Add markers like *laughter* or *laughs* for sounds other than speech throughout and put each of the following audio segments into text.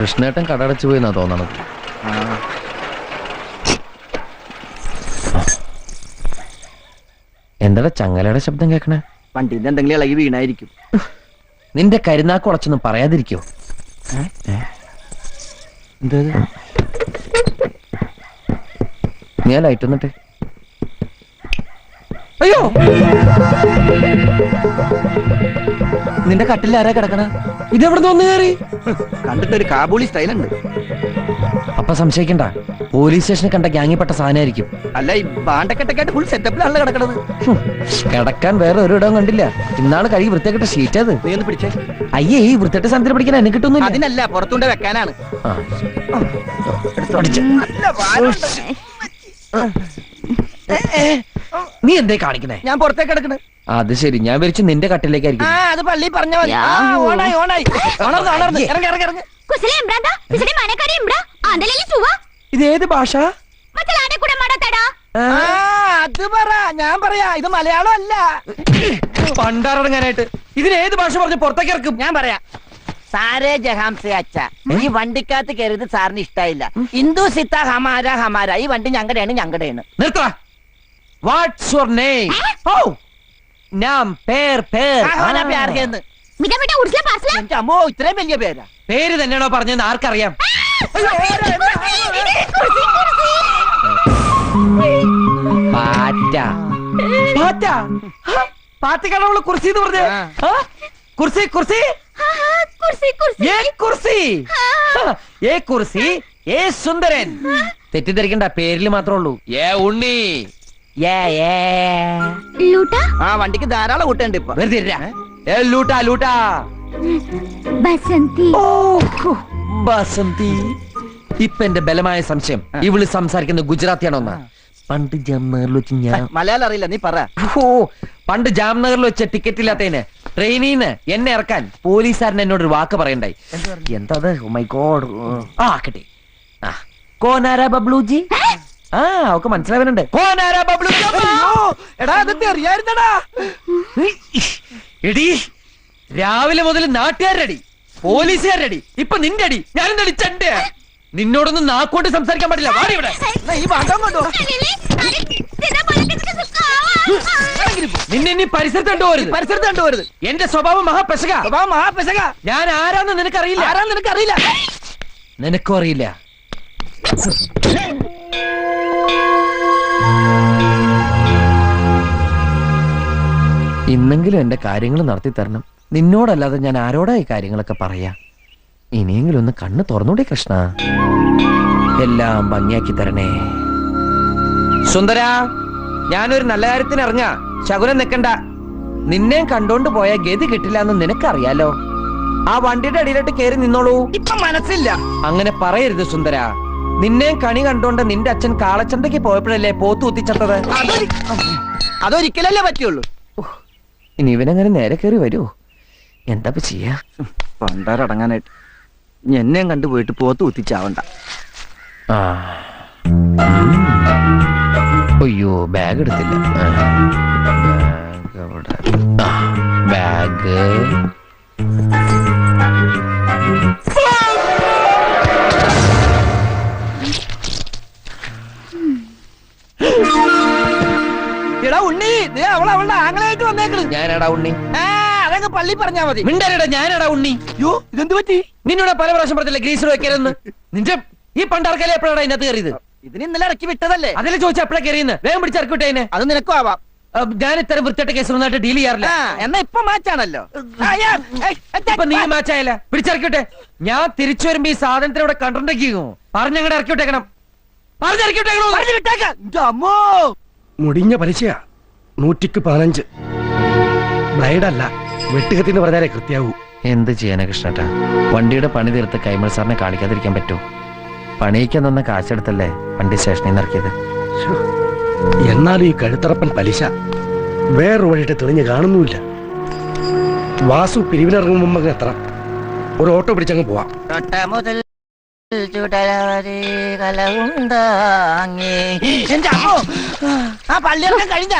കൃഷ്ണേട്ടൻ കടടച്ചു പോയി എന്നാ തോന്നണത്. എന്താടാ ചങ്ങലയുടെ ശബ്ദം കേക്കണേ? വണ്ടിന്റെ എന്തെങ്കിലും ഇളകി വീണായിരിക്കും. നിന്റെ കരുനാക്ക് ഉളച്ചൊന്നും പറയാതിരിക്കോ? നീ ലൈറ്റ് വന്നിട്ടെ അയ്യോ! നിന്റെ കട്ടിൽ ആരാ കിടക്കണ? ഇതെവിടെ നിന്ന് കയറി? കണ്ടിട്ട് ഒരു കാബൂളി സ്റ്റൈൽ ഉണ്ട് അപ്പൊ സംശയിക്കണ്ട. പോലീസ് സ്റ്റേഷനിൽ കണ്ട ഗ്യാങ്ങിപ്പെട്ട സാധനമായിരിക്കും. അല്ല ഈ ബാണ്ടക്കെട്ടൊക്കെ ഫുൾ സെറ്റപ്പിലാണല്ലോ കിടക്കണത്. കിടക്കാൻ വേറെ ഒരു ഇടവും കണ്ടില്ല. ഇന്നാണ് കഴുകി വൃത്തിയാക്കിട്ട ഷീറ്റ് അത്. നീ ഒന്ന് പിടിച്ചേ. അയ്യേ ഈ വൃത്തിയായിട്ട് സാധനത്തിൽ പിടിക്കാൻ എന്നെ കിട്ടുന്നു അതിനല്ല പുറത്തുകൊണ്ട് വെക്കാനാണ്. നീ എന്തേ കാണിക്കണേ ഞാൻ പുറത്തേക്ക് കിടക്കണ്. അത് ശരി ഞാൻ വിരിച്ചു നിന്റെ ആ കട്ടിലേക്കായിരിക്കും അത് പള്ളി പറഞ്ഞ മതി ആ, ഓണായി ഓണായി ഉണർന്ന് ഉണർന്ന് ഇറങ്ങി ഇറങ്ങി ഇറങ്ങി ಕುಸಲೆ ಎಂಬ್ರಾದ ಬಿಸಡೆ ಮನೆ ಕಡೆ ಎಂಬ್ರ ಆಂದಲೆಲ್ಲಿ ಸುವ ഇത് ഏത് ഭാഷ ಮತ್ತೆ ಲಾಡೆ ಕೂಡ ಮಾಡತಾಡ ആ, ആ അത് പറ ഞാൻ പറയാ ഇത് മലയാളം അല്ല പണ്ടാറടങ്ങാനായിട്ട് ഇതിന് ഏത് ഭാഷ പറഞ്ഞ് പുറത്തേക്ക് ഇറക്കും ഞാൻ പറയാ സാരേ ജഹാം സെ അച്ഛ ഈ വണ്ടിക്കകത്ത് കയറിയത് സാറിന് ഇഷ്ടായില്ല ഹിന്ദു സിത്ത ഹമാര ഹമാര ഈ വണ്ടി ഞങ്ങളുടെയാണ് ഞങ്ങളുടെയാണ് നിർത്ത വാട്ട്സ് യുവർ നെയിം ഓ നാം പേർ പേർ. അമ്മോ ഇത്രയും വലിയ പേരാ. പേര് തന്നെയാണോ പറഞ്ഞെന്ന് ആർക്കറിയാം? പാറ്റ. പാറ്റ? പാറ്റക്കാണ് അവൾ കുർസി എന്ന് പറഞ്ഞത് കുർസി കുർസി. കുർസി? ഏ കുർസി? ഏ സുന്ദരൻ? തെറ്റിദ്ധരിക്കണ്ട പേരിൽ മാത്രമേ ഉള്ളൂ. ഏ ഉണ്ണി. വണ്ടിക്ക് ധാരാളം കൂട്ടുണ്ട് ഇപ്പൊ. വെറുതെ ലൂട്ടാ ലൂട്ടാ. ബസന്തി. ബസന്തി. ഇപ്പൊ എന്റെ ബലമായ സംശയം. ഇവൾ സംസാരിക്കുന്നത് ഗുജറാത്തിയാണോന്നാ? പണ്ട് ജാംനഗറിൽ വെച്ച് ഞാൻ മലയാളം അറിയില്ല നീ പറ. ഓ പണ്ട് ജാംനഗറിൽ വെച്ച ടിക്കറ്റ് ഇല്ലാത്തതിന് ട്രെയിനിൽ നിന്ന് എന്നെ ഇറക്കാൻ പോലീസുകാരൻ എന്നോട് ഒരു വാക്ക് പറയണ്ടായി. എന്താ മൈ oh ആ കിട്ടി ആ കോനാര ബബ്ലൂജി? ആ ഒക്കെ മനസ്സിലാവുന്നുണ്ട്. എടാ അതൊക്കെ അറിയായിരുന്നടാ എടി രാവിലെ മുതൽ നാട്ടുകാരടി പോലീസുകാരടി ഇപ്പൊ നിന്റെ അടി ഞാനെന്തടി ചണ്ട. നിന്നോടൊന്നും നാക്കോട്ട് സംസാരിക്കാൻ പറ്റില്ല വാടി ഇവിടെ. നിന്നെ ഇനി പരിസരത്ത് കണ്ടുപോരുത് പരിസരത്ത് കണ്ടുപോരുത് എന്റെ സ്വഭാവം മഹാപെശക. സ്വഭാവം മഹാപെശക. ഞാൻ ആരാന്ന് നിനക്കറിയില്ല. ആരാന്ന് നിനക്കറിയില്ല. നിനക്കും അറിയില്ല. ഇന്നെങ്കിലും എന്റെ കാര്യങ്ങൾ നടത്തി തരണം. നിന്നോടല്ലാതെ ഞാൻ ആരോടായി കാര്യങ്ങളൊക്കെ പറയാ? ഇനിയെങ്കിലും ഒന്ന് കണ്ണ് തുറന്നൂടെ കൃഷ്ണ. എല്ലാം ഭംഗിയാക്കി തരണേ. സുന്ദര ഞാനൊരു നല്ല കാര്യത്തിന് ഇറങ്ങാ. ശകുനം നിക്കണ്ട. നിന്നെ കണ്ടോണ്ട് പോയ ഗതി കിട്ടില്ല എന്ന് നിനക്കറിയാലോ? ആ വണ്ടിയുടെ അടിയിലോട്ട് കയറി നിന്നോളൂ. ഇപ്പൊ മനസ്സില്ല. അങ്ങനെ പറയരുത് സുന്ദര. നിന്നെ കണി കണ്ടോണ്ട് നിന്റെ അച്ഛൻ കാളച്ചന്തയ്ക്ക് പോയപ്പോഴല്ലേ പോത്തു കുത്തിച്ചത്തത്? അതൊരി- അതൊരിക്കലല്ലേ പറ്റുള്ളൂ. ഇനി ഇവനങ്ങനെ നേരെ കയറി വരുമോ എന്താ ചെയ്യാ? പണ്ടാരടങ്ങാനായിട്ട്. എന്നെയും കണ്ടുപോയിട്ട് പോത്ത് കുത്തിച്ചാവണ്ട. അയ്യോ ബാഗ് എടുത്തില്ല. ബാഗ്. ബാഗ് അവളുടെ ആംഗലായിട്ട് വന്നേക്കണ്. ഞാനടാ ഉണ്ണി. ആ അതങ്ങ് പള്ളി പറഞ്ഞാ മതി. മിണ്ടരടാ ഞാനടാ ഉണ്ണി. യോ ഇതെന്ത് പറ്റി? നിന്നോട് പല പ്രാവശ്യം പറഞ്ഞില്ല ഗ്രീസർ വെക്കരുതെന്ന്? നിന്റെ ഈ പണ്ടാർക്കല്ലേ എപ്പോഴാണ് അതിനകത്ത് കയറിയത്? ഇതിന് ഇന്നലെ ഇറക്കി വിട്ടതല്ലേ? അതിൽ ചോദിച്ചാ എപ്പോഴാ കയറിയെന്ന്? വേഗം പിടിച്ചിറക്കി വിട്ടേനെ അത് നിനക്കും ആവാം. ഞാൻ ഇത്തരം വൃത്തിയായിട്ട് കേസ് നന്നായിട്ട് ഡീൽ ചെയ്യാറില്ല. എന്നാ ഇപ്പൊ മാച്ചാണല്ലോ ഇപ്പൊ നീ മാച്ചായല്ലേ പിടിച്ചിറക്കിട്ടെ ഞാൻ തിരിച്ചു വരുമ്പോ ഈ സാധനത്തിന് ഇവിടെ കണ്ടിട്ടേക്കോ പറഞ്ഞങ്ങടെ ഇറക്കി വിട്ടേക്കണം. പറഞ്ഞിറക്കി വിട്ടേക്കണോ? പറഞ്ഞു വിട്ടേക്കാം. ഇന്റെ അമ്മോ. മുടിഞ്ഞ പലിശയാ. നൂറ്റിക്ക് പതിനഞ്ച്. ബ്ലൈഡല്ല വെട്ടുകത്തി എന്ന് പറഞ്ഞാലേ കൃത്യാവൂ. എന്ത് ചെയ്യാനാ കൃഷ്ണേട്ടാ? വണ്ടിയുടെ പണി തീർത്ത് കൈമൾ സാറിനെ കാണിക്കാതിരിക്കാൻ പറ്റുമോ പണിയിക്കാൻ തന്ന കാശെടുത്തല്ലേ വണ്ടി സ്റ്റേഷനിൽ നിന്ന് ഇറക്കിയത്. എന്നാലും ഈ കഴുത്തറപ്പൻ പലിശ വേറൊരു വഴിയിട്ട് തെളിഞ്ഞ് കാണുന്നുമില്ല. വാസു പിരിവിനിറങ്ങും മുമ്പ് എത്ര ഒരു ഓട്ടോ പിടിച്ചങ്ങ് പോവാം. ചുടലവരെ കലവുണ്ടാങ്ങി. എന്റെ അമ്മോ! പള്ളിയൊക്കെ കഴിഞ്ഞ.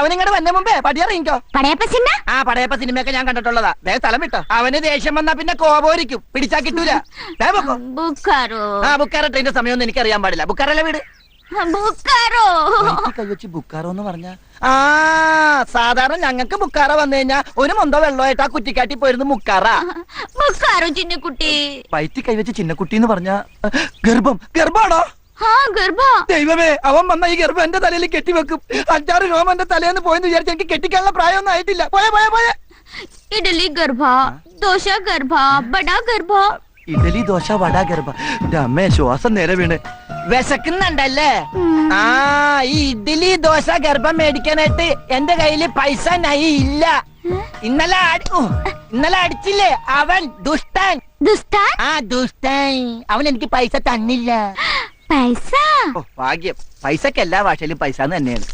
അവനിങ്ങടെ വന്ന മുമ്പേ. പടിയറിയിക്കോ പടയപ്പ സിനിമ ആ പടയപ്പ സിനിമയൊക്കെ ഞാൻ കണ്ടിട്ടുള്ളതാ. ദേ സ്ഥലം വിട്ടോ. അവന് ദേഷ്യം വന്നാ പിന്നെ കോപോരിക്കും പിടിച്ചാ കിട്ടൂല. ആ ബുക്കാറ ട്രെയിന്റെ സമയമൊന്നും എനിക്ക് അറിയാൻ പാടില്ല. ബുക്കാറല്ലേ വീട്? ബുക്കാറോ കൈവച്ച് ബുക്കാറോ എന്ന് പറഞ്ഞ? ആ സാധാരണ ഞങ്ങക്ക് ബുക്കാറ വന്നു കഴിഞ്ഞാ ഒരു മൊന്തോ വെള്ളമായിട്ട് ആ കുറ്റിക്കാട്ടി പോയിരുന്നു മുക്കാറ. ബുക്കാറോ ചിന്നക്കുട്ടി? വയറ്റി കൈവച്ച് ചിന്നക്കുട്ടി എന്ന് പറഞ്ഞ ഗർഭം ഗർഭാണോ ദൈവമേ അവൻ വന്ന ഈ ഗർഭം എന്റെ തലയിൽ കെട്ടിവെക്കും. അഞ്ചാറ് രോമം എന്റെ തലേന്ന് പോയെന്ന് വിചാരിച്ച എനിക്ക് കെട്ടിക്കാനുള്ള പ്രായമൊന്നും ആയിട്ടില്ല. പോയ പോയ പോയ. ഇഡലി ഗർഭ ദോശ ഗർഭ ബടാ ഗർഭ. ഇഡലി ദോശ വട ഗർഭ. അമ്മേ ശ്വാസം നേരെ വീണ്. വിശക്കുന്നുണ്ടല്ലേ? ആ ഈ ഇഡലി ദോശ ഗർഭം മേടിക്കാനായിട്ട് എന്റെ കയ്യിൽ പൈസ നൈ ഇല്ല. ഇന്നലെ ഇന്നലെ അടിച്ചില്ലേ? അവൻ ദുഷ്ടൻ. ദുഷ്ടൻ? ആ ദുഷ്ടൻ. അവൻ എനിക്ക് പൈസ തന്നില്ല. പൈസ? ഓ ഭാഗ്യം. പൈസക്ക് എല്ലാ ഭാഷയിലും പൈസ തന്നെയാണ്.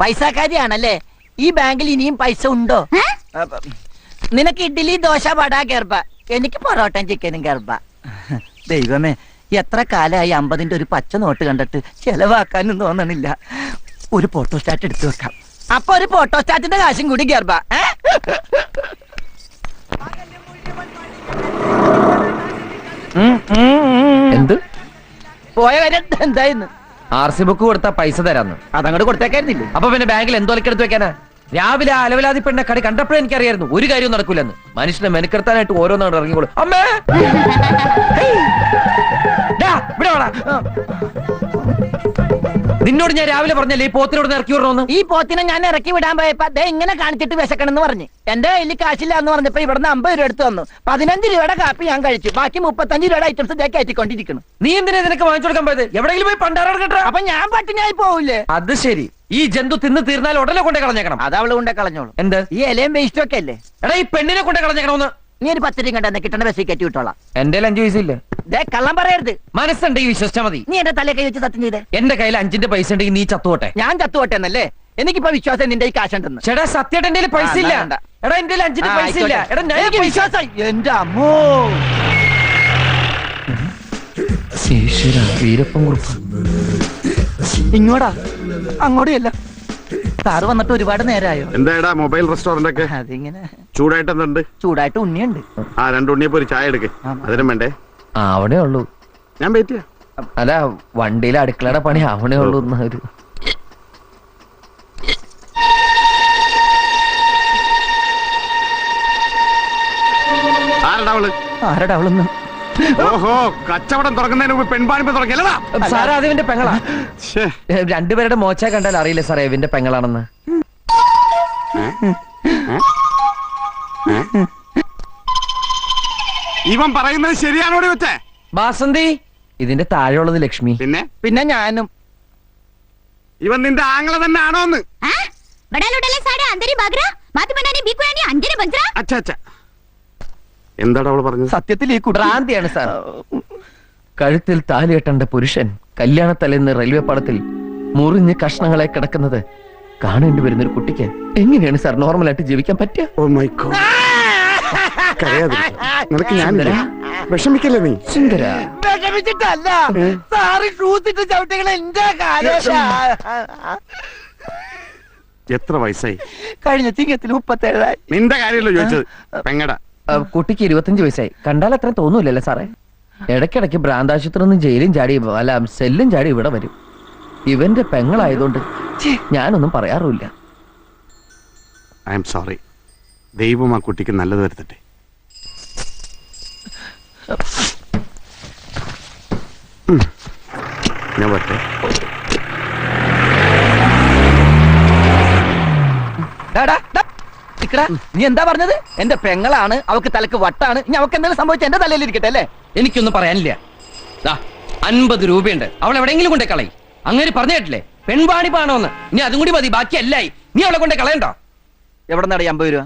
പൈസക്കാരിയാണല്ലേ? ഈ ബാങ്കിൽ ഇനിയും പൈസ ഉണ്ടോ? നിനക്ക് ഇഡ്ഡലി ദോശ വട ഗർഭ എനിക്ക് പൊറോട്ടയും ചിക്കനും ഗർഭ ദൈവമേ എത്ര കാലമായി അമ്പതിന്റെ ഒരു പച്ച നോട്ട് കണ്ടിട്ട് ചെലവാക്കാനും തോന്നണില്ല. ഒരു ഫോട്ടോ സ്റ്റാറ്റ് എടുത്തു വെക്കാം. അപ്പൊ ഒരു ഫോട്ടോ സ്റ്റാറ്റിന്റെ കാശും കൂടി ഗർഭ ഏ? എന്ത്? പോയ കാര്യം എന്തായിരുന്നു? ആർ സി ബുക്ക് കൊടുത്താ പൈസ തരാന്ന്. അതങ്ങോട്ട് കൊടുത്തേക്കായിരുന്നില്ലേ? അപ്പൊ പിന്നെ ബാങ്കിൽ എന്തോ എടുത്ത് വെക്കാനാ? രാവിലെ അലവലാതി പെണ്ണ കടി കണ്ടപ്പോഴേ എനിക്കറിയായിരുന്നു. ഒരു കാര്യവും നടക്കൂലെന്ന്. മനുഷ്യനെ മെനക്കെടുത്താനായിട്ട് ഓരോന്നാണ് ഇറങ്ങിക്കോളൂ. അമ്മേ! ഇവിടെ വാടാ. നിന്നോട് ഞാൻ രാവിലെ പറഞ്ഞല്ലേ ഈ പോത്തിനോട് ഇറക്കി വിടണമെന്ന്? ഈ പോത്തിനെ ഞാൻ ഇറക്കി വിടാൻ പോയപ്പോ ദേ ഇങ്ങനെ കാണിച്ചിട്ട് വിശക്കണെന്ന് പറഞ്ഞു. എന്റെ കയ്യിൽ കാശില്ല എന്ന് പറഞ്ഞപ്പോ ഇവിടുന്ന് അമ്പത് രൂപ എടുത്തു വന്നു പതിനഞ്ച് രൂപയുടെ കാപ്പി ഞാൻ കഴിച്ചു. ബാക്കി മുപ്പത്തഞ്ച് രൂപയുടെ ഐറ്റംസ് ഞാൻ കയറ്റിക്കൊണ്ടിരിക്കുന്നു. നീ എന്തിനാ നിനക്ക് വാങ്ങിച്ചു കൊടുക്കാൻ പോയത്? എവിടെയെങ്കിലും പോയി പണ്ടാറാണ് കേട്ടോ അപ്പൊ ഞാൻ പട്ടിണിയായി പോവില്ലേ? അത് ശരി. ഈ ജന്തു തിന്ന് തീർന്നാൽ ഉടനെ കൊണ്ടേ കളഞ്ഞേക്കണം. അത് അവൾ കൊണ്ടേ കളഞ്ഞോളൂ. എന്ത്? ഈ ഇലയും വേസ്റ്റും ഒക്കെ അല്ലേ? എടാ ഈ പെണ്ണിനെ കൊണ്ടേ കളഞ്ഞേക്കണമെന്ന്. നീ ഒരു പത്ത് രൂപ കണ്ടെന്ന് കിട്ടണ ബസ്സിൽ കയറ്റി വിട്ടോളാം. എന്റെ അഞ്ചു പൈസ ദേ കള്ളം പറയരുത്. മനസ്സുണ്ടെങ്കിൽ വിശ്വസിച്ച മതി. നീ എന്റെ തലേ കൈ വെച്ച് സത്യം ചെയ്തേ. എന്റെ കയ്യിൽ അഞ്ചിന്റെ പൈസ ഉണ്ടെങ്കിൽ നീ ചത്തുവട്ടെ ഞാൻ ചത്തുവട്ടെ എന്നല്ലേ എനിക്കിപ്പോ വിശ്വാസം നിന്റെ ഈ കാശുണ്ടെന്ന് ചേട്ടാ സത്യമായിട്ട് എന്റെ കയ്യിൽ പൈസ ഇല്ല. എടാ എന്റെ കയ്യിൽ അഞ്ചിന്റെ പൈസ ഇല്ല. എടാ ഞാൻ വിശ്വാസം എന്റെ അമ്മോ. വീരപ്പൻ കുറിപ്പ്. ഇങ്ങോട്ടാ അങ്ങോട്ടും സാറ് വന്നിട്ട് ഒരുപാട് നേരമായോ എന്തായടാ മൊബൈൽ റെസ്റ്റോറന്റ് ഒക്കെ അതിങ്ങനെ. ചൂടായിട്ട് എന്തുണ്ട് ചൂടായിട്ട് ഉണ്ണിയുണ്ട്. ആ രണ്ട് ഉണ്ണിയപ്പോ ഒരു ചായ എടുക്കേ. അതിനും വേണ്ടേ? ആ അവിടെ ഉള്ളൂ. ഞാൻ വെയിറ്റ് ചെയ്യാം. അല്ല വണ്ടിയിലെ അടുക്കളയുടെ പണി അവിടെ ഉള്ളൂ ഒരു ആരടാ അവൾ? ആരടാ അവളൊന്ന് ഓഹോ കച്ചവടം തുടങ്ങുന്നതിന് മുമ്പ് പെൺപാണിപ്പ് തുടങ്ങിയല്ലടാ. സാറേ അത് ഇവന്റെ പെങ്ങളാ രണ്ടുപേരുടെ മോച്ച കണ്ടാൽ അറിയില്ല സാറേ ഇവന്റെ പെങ്ങളാണെന്ന്. ഇവൻ പറയുന്നത് ശരിയാണോ വെച്ചേ? ബാസന്തി ഇതിന്റെ താഴെയുള്ളത് ലക്ഷ്മി. പിന്നെ? പിന്നെ ഞാനും. ഇവൻ നിന്റെ ആംഗ്ല തന്നെ ആണോന്ന് ആ? ബടാ ലുടലെ സാടെ അന്തരി ബാഗ്ര? മാതു ബനാനി ബീക്കുരാനി അഞ്ചനെ ബഞ്ചറ? അച്ഛ അച്ഛ. എന്താടാ അവൾ പറഞ്ഞത്? സത്യത്തിൽ ഈ കുട്ടി ഭ്രാന്തിയാണ് സാർ. കഴുത്തിൽ താലി കെട്ടേണ്ട പുരുഷൻ കല്യാണത്തലേന്ന് റെയിൽവേ പാളത്തിൽ മുറിഞ്ഞ് കഷ്ണങ്ങളെ കിടക്കുന്നത് കാണേണ്ടി വരുന്ന ഒരു കുട്ടിക്ക് എങ്ങനെയാണ് സാർ നോർമലായിട്ട് ജീവിക്കാൻ പറ്റുക? ഓ മൈ ഗോഡ് നിനക്ക് ഞാനില്ല വിഷമിക്കല്ലേ നീ? സുന്ദര. വിഷമിച്ചിട്ടല്ല. സാറ് ഷൂസിട്ട് ചവിട്ടികൾ എന്റെ കാലേശ. എത്ര വയസ്സായി? കഴിഞ്ഞ ചിങ്ങത്തിൽ മുപ്പത്തേഴായി. നിന്റെ കാര്യമല്ലോ ചോദിച്ചത്. പെങ്ങടാ. കുട്ടിക്ക് ഇരുപത്തിയഞ്ച് വയസ്സായി. കണ്ടാൽ അത്ര തോന്നൂലല്ലേ സാറേ. ഇടയ്ക്കിടയ്ക്ക് ഭ്രാന്താശുപത്രി നിന്ന് ജയിലും ചാടി അല്ല സെല്ലും ചാടി ഇവിടെ വരും. ഇവന്റെ പെങ്ങളായതുകൊണ്ട് ഞാനൊന്നും പറയാറുമില്ല. ഐ എം സോറി ദൈവം ആ കുട്ടിക്ക് നല്ലത് വരുത്തട്ടെ. ഞാൻ വരട്ടെ. ഡാ, ഡാ, നീ എന്താ പറഞ്ഞത്? എന്റെ പെങ്ങളാണ് അവക്ക് തലക്ക് വട്ടാണ്. ഇനി അവക്ക് എന്തെങ്കിലും സംഭവിച്ച എന്റെ തലയിൽ ഇരിക്കട്ടെ അല്ലേ? എനിക്കൊന്നും പറയാനില്ല. അൻപത് രൂപയുണ്ട്. അവൾ എവിടെയെങ്കിലും കൊണ്ടേ കളയും. അങ്ങനെ പറഞ്ഞു കേട്ടില്ലേ? പെൺപാണി പാണോന്ന്. ഇനി അതും കൂടി മതി ബാക്കി എല്ലായി. നീ അവളെ കൊണ്ടേ കളയണ്ടോ. എവിടെ നടി അമ്പത് രൂപ?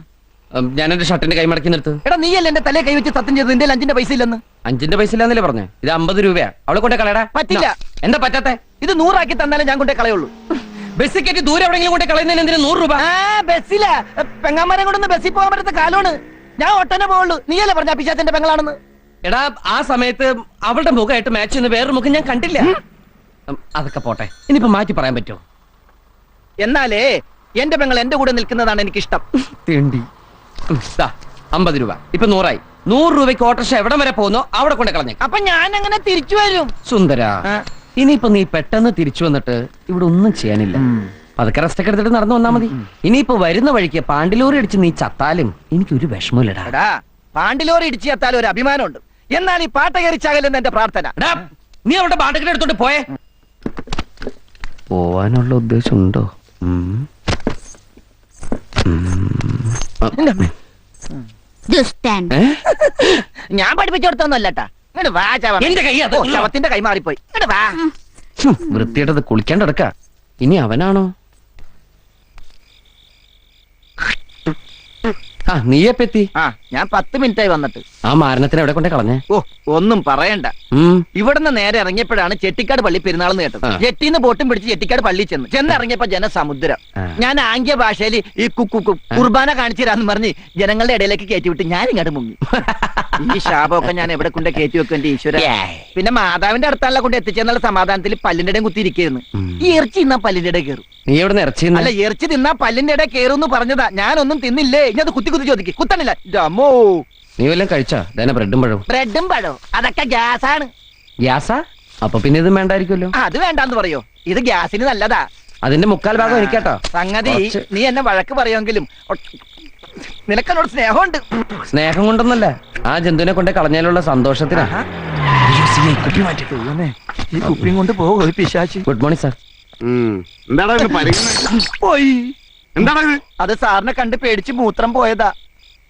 ഞാൻ എന്റെ ഷർട്ടിന്റെ കൈ മടക്കി നിർത്ത്. എടാ നീയല്ലേ എന്റെ തലയെ കൈവച്ച് സത്യം ചെയ്തത്? എന്റെ അഞ്ചിന്റെ പൈസ ഇല്ലെന്ന്. അഞ്ചിന്റെ പൈസ ഇല്ലാന്നല്ലേ പറഞ്ഞേ? ഇത് അമ്പത് രൂപയാ. അവളെ കൊണ്ടേ കളയടാ. പറ്റില്ല. എന്താ പറ്റാത്തെ? ഇത് നൂറാക്കി തന്നാലേ ഞാൻ കൊണ്ടേ കളയുള്ളൂ. ബസ് കയറ്റി ദൂരെ എവിടെയെങ്കിലും കൊണ്ടേ കളയുന്നതിന് എന്തിനാ നൂറ് രൂപ? ആ ബസ്സില. പെങ്ങാമരം കൊണ്ടൊന്ന് ബസ്സിൽ പോകാൻ പറ്റാത്ത കാലമാണ് ഞാൻ ഒട്ടനെ പോവുള്ളൂ. നീയല്ലേ പറഞ്ഞ പിശാത്തിന്റെ പെങ്ങളാണെന്ന്? എടാ ആ സമയത്ത് അവളുടെ മുഖമായിട്ട് മാച്ച് ചെയ്യുന്ന വേറൊരു മുഖം ഞാൻ കണ്ടില്ല. അതൊക്കെ പോട്ടെ. ഇനിയിപ്പോ മാറ്റി പറയാൻ പറ്റുമോ? എന്നാലേ എന്റെ പെങ്ങൾ എന്റെ കൂടെ നിൽക്കുന്നതാണ് എനിക്കിഷ്ടം. തേണ്ടി. അമ്പത് രൂപ. ഇപ്പൊ നൂറായി. നൂറ് രൂപയ്ക്ക് ഓട്ടർഷ എവിടം വരെ പോകുന്നോ? അവിടെ കൊണ്ട് കളഞ്ഞേ അപ്പൊ ഞാൻ അങ്ങനെ തിരിച്ചു വരും. സുന്ദര. ഇനിയിപ്പോ നീ പെട്ടെന്ന് തിരിച്ചു വന്നിട്ട് ഇവിടെ ഒന്നും ചെയ്യാനില്ല. പതുക്കെ റെസ്റ്റ് ഒക്കെ എടുത്തിട്ട് നടന്നു വന്നാ മതി. ഇനിയിപ്പോ വരുന്ന വഴിക്ക് പാണ്ടിലൂറി അടിച്ച് നീ ചത്താലും എനിക്കൊരു വിഷമമില്ലടാ. എടാ പാണ്ടിലോറി ഇടിച്ചു ചത്താലും ഒരു അഭിമാനമുണ്ട്. എന്നാൽ ഈ പാട്ട കയറിച്ചാകലെന്ന് എന്റെ പ്രാർത്ഥന. നീ അവിടെ പാട്ടൊക്കെ എടുത്തോണ്ട് പോയേ. പോവാനുള്ള ഉദ്ദേശം ഉണ്ടോ ഞാൻ പഠിപ്പിച്ചു കൊടുത്തൊന്നുമല്ലട്ടാ എന്റെ കൈ അത്. ശവത്തിന്റെ കൈ മാറിപ്പോയി. ഇങ്ങോട്ട് വാ. വൃത്തിയായിട്ടത് കുളിക്കാണ്ട് കിടക്ക ഇനി അവനാണോ? ആ നീയെപ്പെത്തി ആ ഞാൻ പത്ത് മിനിറ്റായി വന്നിട്ട്. ആ മാരണത്തിന് എവിടെ കൊണ്ടേ കളഞ്ഞേ? ഓ ഒന്നും പറയണ്ട. ഇവിടുന്ന് നേരെ ഇറങ്ങിയപ്പോഴാണ് ചെട്ടിക്കാട് പള്ളി പെരുന്നാളെന്ന് കേട്ടത്. ജെട്ടിന്ന് ബോട്ടും പിടിച്ച് ചെട്ടിക്കാട് പള്ളി ചെന്ന്. ചെന്ന് ഇറങ്ങിയപ്പോ ജനസമുദ്രം ഞാൻ ആംഗ്യ ഭാഷയിൽ ഈ കുക്കു കുർബാന കാണിച്ചു തരാന്ന് പറഞ്ഞ് ജനങ്ങളുടെ ഇടയിലേക്ക് കയറ്റി വിട്ട് ഞാൻ ഇങ്ങോട്ട് മുങ്ങി. *laughs* ഈ ശാപമൊക്കെ ഞാൻ എവിടെ കൊണ്ട് കയറ്റി വെക്കും എന്റെ ഈശ്വര? പിന്നെ മാതാവിന്റെ അടുത്താണല്ലോ കൊണ്ട് എത്തിച്ചെന്നുള്ള സമാധാനത്തിൽ പല്ലിന്റെ ഇടയും കുത്തിയിരിക്കുന്നു. ഈ ഇറച്ചി ഇന്നാ പല്ലിന്റെ ഇടയിൽ കയറും. നീ എവിടെ ഇറച്ചി അല്ല ഇറച്ചി തിന്നാ പല്ലിന്റെ ഇടയിൽ കയറും എന്ന് പറഞ്ഞതാ. ഞാനൊന്നും തിന്നില്ലേ? ഇനി അത് കുത്തി കുത്തി ചോദിക്കും. കുത്തണില്ല. നീ വല്ലതും കഴിച്ചാ? ഇതന്നെ ബ്രെഡും പഴവും. ബ്രെഡും പഴവും. അതൊക്കെ ഗ്യാസാണ്. ഗ്യാസാ? അപ്പൊ പിന്നെ ഇത് വേണ്ടായിരിക്കുമല്ലോ. അത് വേണ്ടാന്ന് പറയോ? ഇത് ഗ്യാസിന് നല്ലതാ. അതിന്റെ മുക്കാൽ ഭാഗം എനിക്കാട്ടോ. സംഗതി നീ എന്നെ വഴക്ക് പറയുമെങ്കിലും നിനക്കെന്നോട് സ്നേഹമുണ്ട്. സ്നേഹം കൊണ്ടൊന്നല്ല. ആ ജന്തുവിനെ കൊണ്ട് കളഞ്ഞാലുള്ള സന്തോഷത്തിനാ. ഈ കുപ്പിയും കൊണ്ട് പോകും പിശാച്ച് ഗുഡ് മോർണിംഗ് സാർ. എന്താടാ എന്താടാ ഇത്? അത് സാറിനെ കണ്ട് പേടിച്ച് മൂത്രം പോയതാ.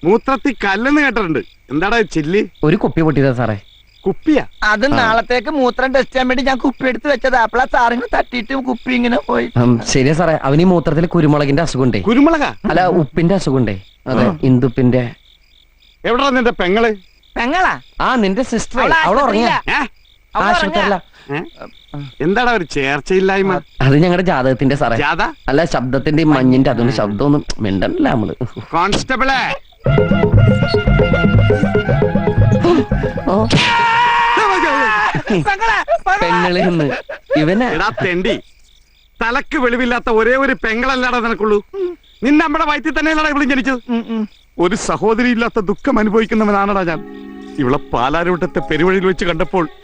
മൂത്രത്തിൽ കല്ലെന്ന് കേട്ടിട്ടുണ്ട്. എന്താടാ ചില്ലി? ഒരു കുപ്പി പൊട്ടിയതാ സാറേ. കുപ്പിയാ? അത് നാളത്തേക്ക് മൂത്രം ടെസ്റ്റ് ചെയ്യാൻ വേണ്ടി ഞാൻ കുപ്പി എടുത്ത് വെച്ചതാ. അപ്പളാ സാറിനെ തട്ടിയിട്ട് കുപ്പി ഇങ്ങനെ പോയി. ഉം, ശരിയാ സാറേ. അവന് ഈ മൂത്രത്തിൽ കുരുമുളകിന്റെ അസുഖണ്ടേ കുരുമുളക? അല്ല ഉപ്പിന്റെ അസുഖണ്ടേ അതെ ഇന്ദുപ്പിന്റെ. എവിടാ നിന്റെ പെങ്ങൾ? പെങ്ങളാ? ആ നിന്റെ സിസ്റ്റർ അവൾ ഉറങ്ങിയാ. ഉറങ്ങിയ ഏ? എന്താടാ ഒരു ചേർച്ചയില്ലായ്മ? അത് ഞങ്ങളുടെ ജാതകത്തിന്റെ സാറേ. ജാഥ അല്ല ശബ്ദത്തിന്റെ ഈ മഞ്ഞിന്റെ അതുകൊണ്ട് ശബ്ദമൊന്നും മിണ്ടല്ല നമ്മൾ. കോൺസ്റ്റബിളെ. ഇവനെ എടാ തെണ്ടി. തലക്ക് വെളിവില്ലാത്ത ഒരേ ഒരു പെങ്ങളല്ലാടാ നിനക്കുള്ളൂ. നിന്നെ നമ്മുടെ വയറ്റിൽ തന്നെയല്ലടാ ഇവിടെ ജനിച്ചത്. ഒരു സഹോദരി ഇല്ലാത്ത ദുഃഖം അനുഭവിക്കുന്നവനാണടാ ഞാൻ. ഇവളെ പാലാരൂട്ടത്തെ പെരുവഴിയിൽ വെച്ച് കണ്ടപ്പോൾ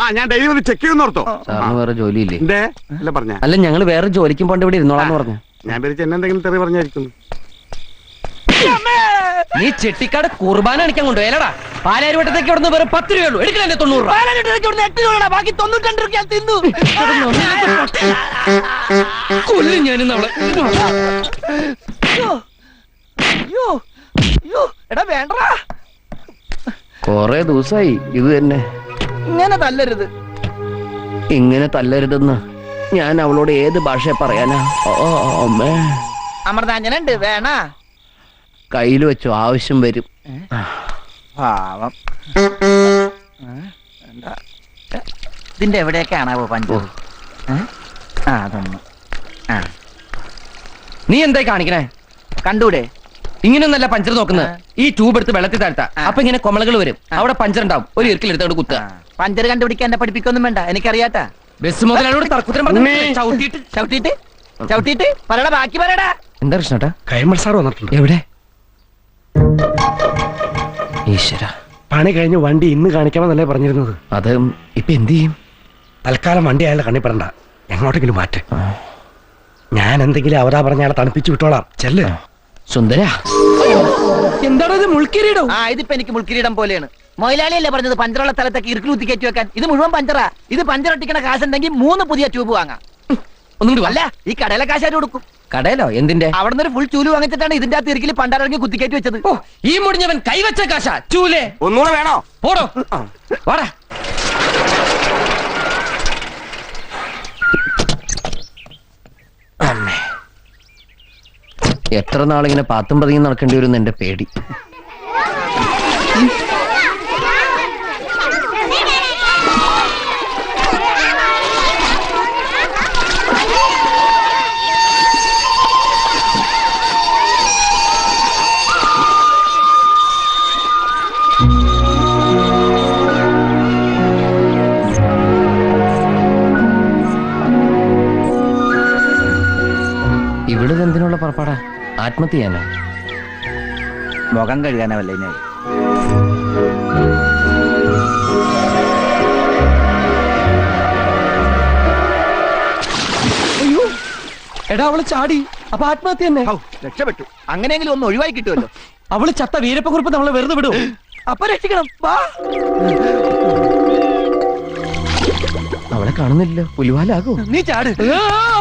ആ ഞാൻ ഡെയിലി ഒന്ന് ചെക്ക് ചെയ്യുന്നോർത്തോ. സാറിന് വേറെ ജോലിയില്ലേ? എന്തേ? അല്ല പറഞ്ഞ. അല്ല ഞങ്ങൾ വേറെ ജോലിക്കും പോണ്ട് ഇവിടെ ഇരുന്നോളാന്ന് പറഞ്ഞു. ഞാൻ പേരിച്ച് എന്നെ എന്തെങ്കിലും തെറി പറഞ്ഞായിരിക്കുന്നു നീ ചെട്ടിക്കാട് കുർബാന അടിക്കാൻ കൊണ്ടുപോയല്ലടാ പാലാരിവട്ടത്തേക്ക് വട്ടത്തേക്ക് ഇവിടുന്ന് വെറും പത്ത് രൂപയുള്ളൂ എടുക്കലല്ലേ തൊണ്ണൂറ് രൂപ? പാലാ ലിറ്റർ ഇവിടുന്ന് എട്ട് രൂപ ബാക്കി തൊണ്ണൂറ്റണ്ട് രൂപ തിന്നു. കൊല്ലും അയ്യോ. അയ്യോ. എടാ വേണ്ടടാ. കൊറേ ദിവസായി. ഇത് തന്നെ. ഇങ്ങനെ തല്ലരുത്. ഇങ്ങനെ തല്ലരുതെന്ന് ഞാൻ അവളോട് ഏത് ഭാഷ പറയാനാ? ഓ അമ്മേ. അമൃതാഞ്ജനുണ്ട് വേണ? കയ്യിൽ വെച്ചോ ആവശ്യം വരും. പാവം. ഇതിന്റെ എവിടെയൊക്കെയാണാവോ പഞ്ചു? ആ അതൊന്ന്. ആ. നീ എന്തായി കാണിക്കണേ? കണ്ടൂടെ? ഇങ്ങനെയൊന്നല്ല പഞ്ചർ നോക്കുന്നത്. ഈ ട്യൂബ് എടുത്ത് വെള്ളത്തിൽ താഴ്ത്താ. അപ്പൊ ഇങ്ങനെ കൊമളകൾ വരും. അവിടെ പഞ്ചർ ഉണ്ടാവും ഒരു ഇറുക്കിൽ എടുത്തോണ്ട് കുത്തുക. പഞ്ചർ കണ്ടുപിടിക്കാൻ എന്നെ പഠിപ്പിക്കൊന്നും വേണ്ട. എനിക്കറിയാട്ടാ. ബസ് മുതലോട് തർക്കുത്തരം പറഞ്ഞു ചവിട്ടിയിട്ട് ചവിട്ടിട്ട് ചവിട്ടിട്ട് പറയടാ ബാക്കി പറയടാ. എന്താ കൃഷ്ണട്ടാ? കൈമൾ സാർ വന്നിട്ടുണ്ട്. എവിടെ? ഈശ്വര. പണി കഴിഞ്ഞ് വണ്ടി ഇന്ന് കാണിക്കാമെന്നല്ലേ പറഞ്ഞിരുന്നത്? അത് ഇപ്പൊ എന്ത് ചെയ്യും? തൽക്കാലം വണ്ടി അയാളെ കണ്ണിപ്പെടണ്ട എങ്ങോട്ടെങ്കിലും മാറ്റ. ഞാൻ എന്തെങ്കിലും അവരാ പറഞ്ഞ അയാളെ തണുപ്പിച്ചു വിട്ടോളാം. ചെല്ല്. സുന്ദര. എന്താണോ ഇത് മുൾക്കിരീടോ? ആ ഇതിപ്പോ എനിക്ക് മുൾക്കിരീടം പോലെയാണ്. മൊയിലാളിയല്ലേ പറഞ്ഞത് പഞ്ചറുള്ള സ്ഥലത്തേക്ക് ഇരുക്കുത്തി കയറ്റി വെക്കാൻ? ഇത് മുഴുവൻ പഞ്ചറാ. ഇത് പഞ്ചറൊട്ടിക്കണ കാശുണ്ടെങ്കിൽ മൂന്ന് പുതിയ ട്യൂബ് വാങ്ങാം. ഒന്നുകൂടി അല്ല ഈ കടയിലെ കാശ് കൊടുക്കും? കടയിലോ? എന്തിന്റെ? അവിടെ നിന്ന് ഫുൾ ചൂൽ വാങ്ങിച്ചിട്ടാണ് ഇതിന്റെ അകത്ത് ഇരിക്കൽ കുത്തി കുത്തിക്കയറ്റി വെച്ചത്. ഈ മുടിഞ്ഞവൻ കൈവച്ച കാശ. ചൂലേ. ഒന്നുകൂടെ വേണോ? പോടോ. വാടാ. എത്ര നാളിങ്ങനെ പാത്തും പതിങ്ങി നടക്കേണ്ടി വരും എന്റെ പേടി. പുറപ്പാടാ. ആത്മഹത്യ ചെയ്യാനോ മുഖം കഴുകാനല്ലേ ഇനി? അയ്യോ എടാ അവൾ ചാടി. അപ്പൊ ആത്മഹത്യ തന്നെ. ഹൗ, രക്ഷപ്പെട്ടു. അങ്ങനെയെങ്കിലും ഒന്ന് ഒഴിവായി കിട്ടുമല്ലോ. അവൾ ചത്ത വീരപ്പക്കുറിപ്പ് നമ്മളെ വെറുതെ വിടും അപ്പൊ രക്ഷിക്കണം. വാ. അവളെ കാണുന്നില്ല പുലിവാലാകോ. നീ ചാട്.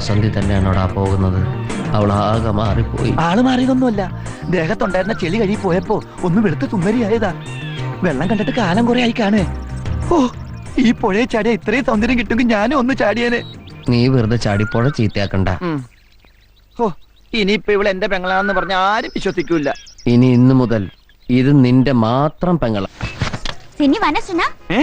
ബസന്തി തന്നെയാണോടാ പോകുന്നത്. അവൾ ആകെ മാറിപ്പോയി. ആൾ മാറിയതൊന്നുമല്ല. ദേഹത്തുണ്ടായിരുന്ന ചെളി കഴുകി പോയപ്പോ ഒന്ന് വെളുത്ത് തുമ്മരിയായതാ വെള്ളം കണ്ടിട്ട് കാലം കുറെ ആയി കാണേ. ഓ ഈ പുഴയെ ചാടിയ ഇത്രയും സൗന്ദര്യം കിട്ടുമെങ്കിൽ ഞാനും ഒന്ന് ചാടിയേനെ. നീ വെറുതെ ചാടിപ്പോഴ ചീത്തയാക്കണ്ട. ഓ ഇനിയിപ്പോ ഇവൾ എന്റെ പെങ്ങളാണെന്ന് പറഞ്ഞ ആരും വിശ്വസിക്കൂല. ഇനി ഇന്നു മുതൽ ഇത് നിന്റെ മാത്രം പെങ്ങള. സിനി വനസുന? ഏ?